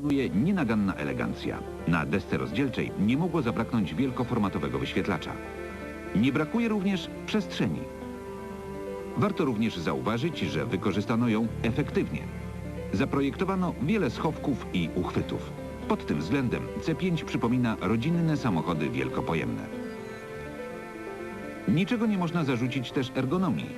panuje nienaganna elegancja. Na desce rozdzielczej nie mogło zabraknąć wielkoformatowego wyświetlacza. Nie brakuje również przestrzeni. Warto również zauważyć, że wykorzystano ją efektywnie. Zaprojektowano wiele schowków i uchwytów. Pod tym względem C5 przypomina rodzinne samochody wielkopojemne. Niczego nie można zarzucić też ergonomii.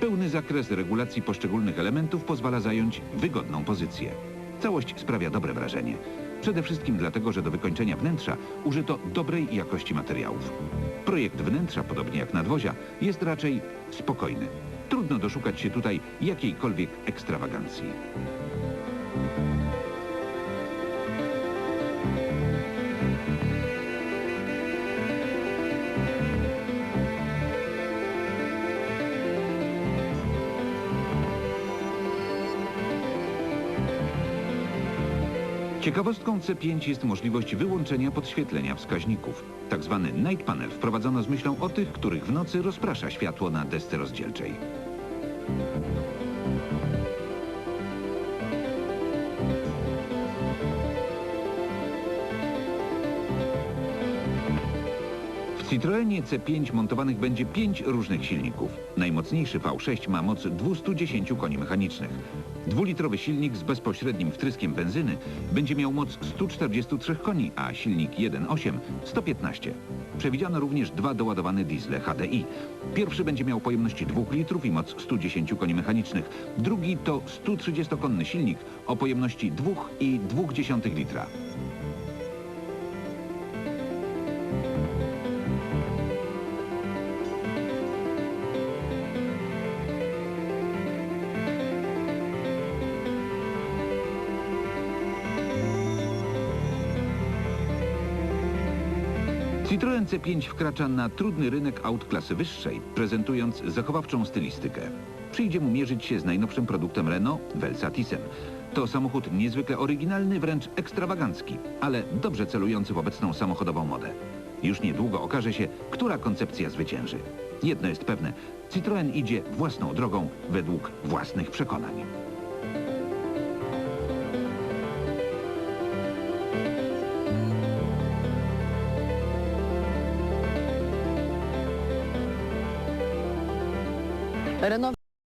Pełny zakres regulacji poszczególnych elementów pozwala zająć wygodną pozycję. Całość sprawia dobre wrażenie. Przede wszystkim dlatego, że do wykończenia wnętrza użyto dobrej jakości materiałów. Projekt wnętrza, podobnie jak nadwozia, jest raczej spokojny. Trudno doszukać się tutaj jakiejkolwiek ekstrawagancji. Ciekawostką C5 jest możliwość wyłączenia podświetlenia wskaźników. Tak zwany night panel wprowadzono z myślą o tych, których w nocy rozprasza światło na desce rozdzielczej. W Citroenie C5 montowanych będzie 5 różnych silników. Najmocniejszy V6 ma moc 210 koni mechanicznych. Dwulitrowy silnik z bezpośrednim wtryskiem benzyny będzie miał moc 143 koni, a silnik 1.8 115. Przewidziano również dwa doładowane diesle HDI. Pierwszy będzie miał pojemność 2 litrów i moc 110 koni mechanicznych. Drugi to 130-konny silnik o pojemności 2,2 litra. Citroen C5 wkracza na trudny rynek aut klasy wyższej, prezentując zachowawczą stylistykę. Przyjdzie mu mierzyć się z najnowszym produktem Renault, Velsatisem. To samochód niezwykle oryginalny, wręcz ekstrawagancki, ale dobrze celujący w obecną samochodową modę. Już niedługo okaże się, która koncepcja zwycięży. Jedno jest pewne, Citroen idzie własną drogą według własnych przekonań. Renault